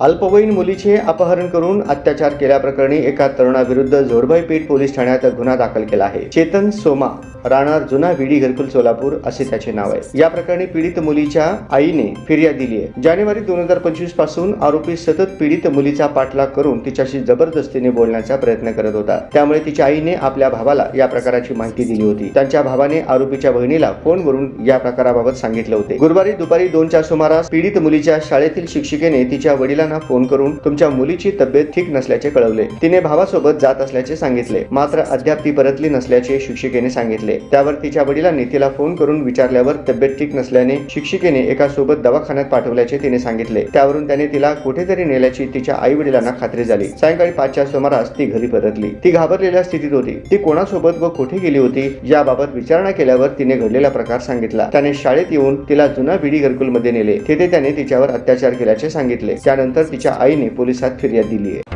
अल्पवयीन मुलीचे अपहरण करून अत्याचार केल्याप्रकरणी एका तरुणाविरुद्ध जोडबाई पेठ पोलीस ठाण्यात गुन्हा दाखल केला आहे. चेतन सोमा राहणार जुना विडी घरकुल सोलापूर असे त्याचे नाव आहे. या प्रकरणी पीडित मुलीच्या आईने फिर्याद दिली आहे. जानेवारी दोन हजार पंचवीसपासून आरोपी सतत पीडित मुलीचा पाठलाग करून तिच्याशी जबरदस्तीने बोलण्याचा प्रयत्न करत होता. त्यामुळे तिच्या आईने आपल्या भावाला या प्रकाराची माहिती दिली होती. त्यांच्या भावाने आरोपीच्या बहिणीला फोनवरून या प्रकाराबाबत सांगितले होते. गुरुवारी दुपारी दोनच्या सुमारास पीडित मुलीच्या शाळेतील शिक्षिकेने तिच्या वडिलांना फोन करून तुमच्या मुलीची तब्येत ठीक नसल्याचे कळवले. तिने भावासोबत जात असल्याचे सांगितले. मात्र अद्याप ती परतली नसल्याचे शिक्षिकेने सांगितले. त्यावर तिच्या वडिलांनी तिला फोन करून विचारल्यावर तब्येत ठीक नसल्याने शिक्षिकेने एका सोबत दवाखान्यात पाठवल्याचे तिने सांगितले. त्यावरून त्याने तिला कुठेतरी नेल्याची तिच्या आई वडिलांना खात्री झाली. सायंकाळी पाचच्या सुमारास ती घरी परतली. ती घाबरलेल्या स्थितीत होती. ती कोणासोबत व कुठे गेली होती याबाबत विचारणा केल्यावर तिने घडलेला प्रकार सांगितला. त्याने शाळेत येऊन तिला जुना बिडी घरकुलमध्ये नेले. तेथे त्याने तिच्यावर अत्याचार केल्याचे सांगितले. त्यानंतर तिच्या आईने पोलिसात फिर्याद दिली आहे